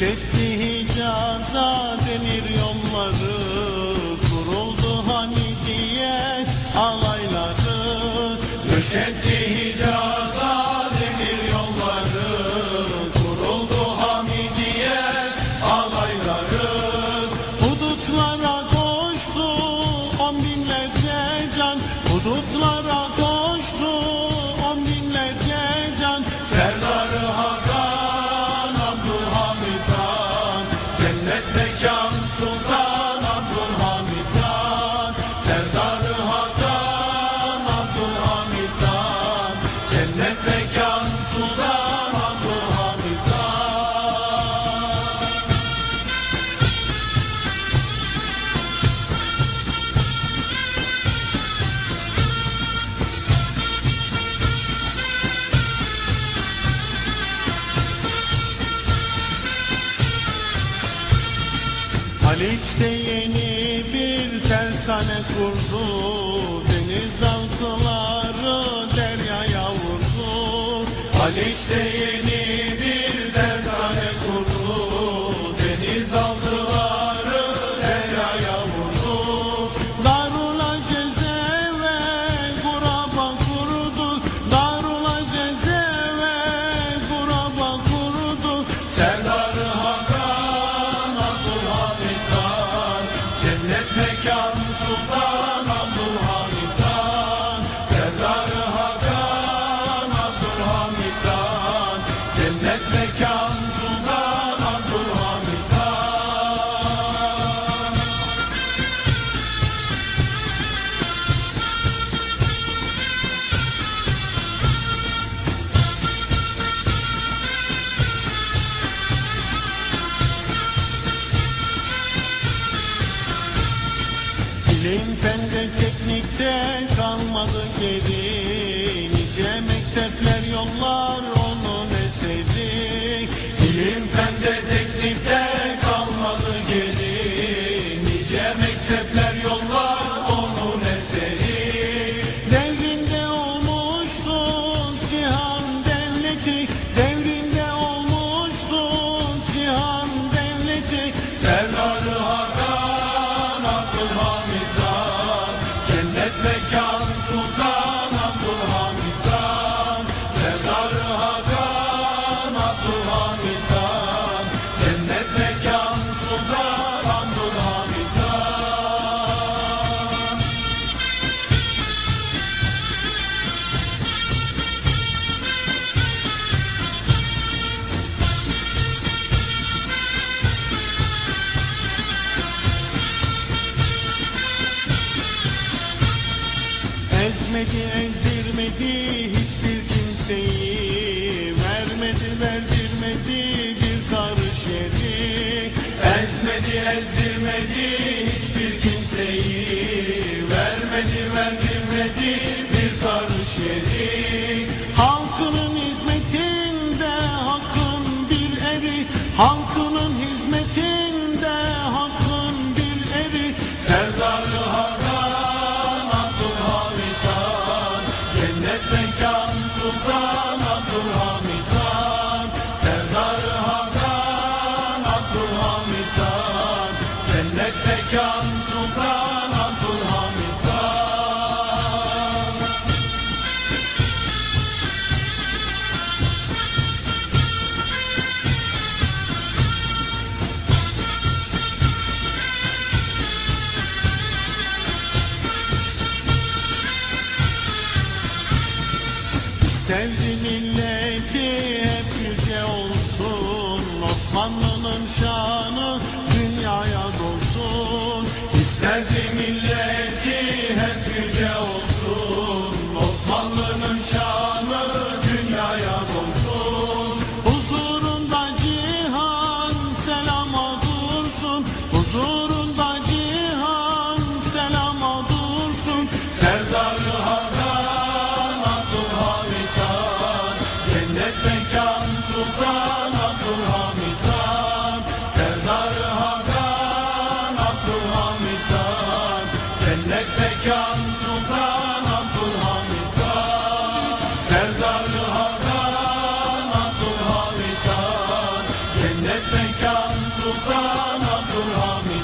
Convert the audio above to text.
Döşetti Hicaz'a demir yolları Kuruldu Hamidiye alayları. Döşetti Hicaz'a demir yolları Kuruldu Hamidiye alayları. Hudutlara koştu on binlerce can Hudutlara Haliç'te yeni bir tersane kurdu. Denizaltıları deryaya vurdu. Haliç'te yeni bir tersane kurdu. Denizaltıları deryaya vurdu. Darul Cezeve kuraba kurdu. Darul Cezeve kuraba kurdu. Serdarı mekan Bilim fende teknikte kalmadı geri. Nice mektepler yollar Ezmedi ezdirmedi hiçbir kimseyi. Vermedi verdirmedi bir karış yeri. Ezmedi ezdirmedi hiçbir kimseyi. Vermedi verdirmedi bir karış yeri. Halkının hizmetinde hakkın bir eri. Halkının Cennet mekan Sultan Sultan Abdülhamid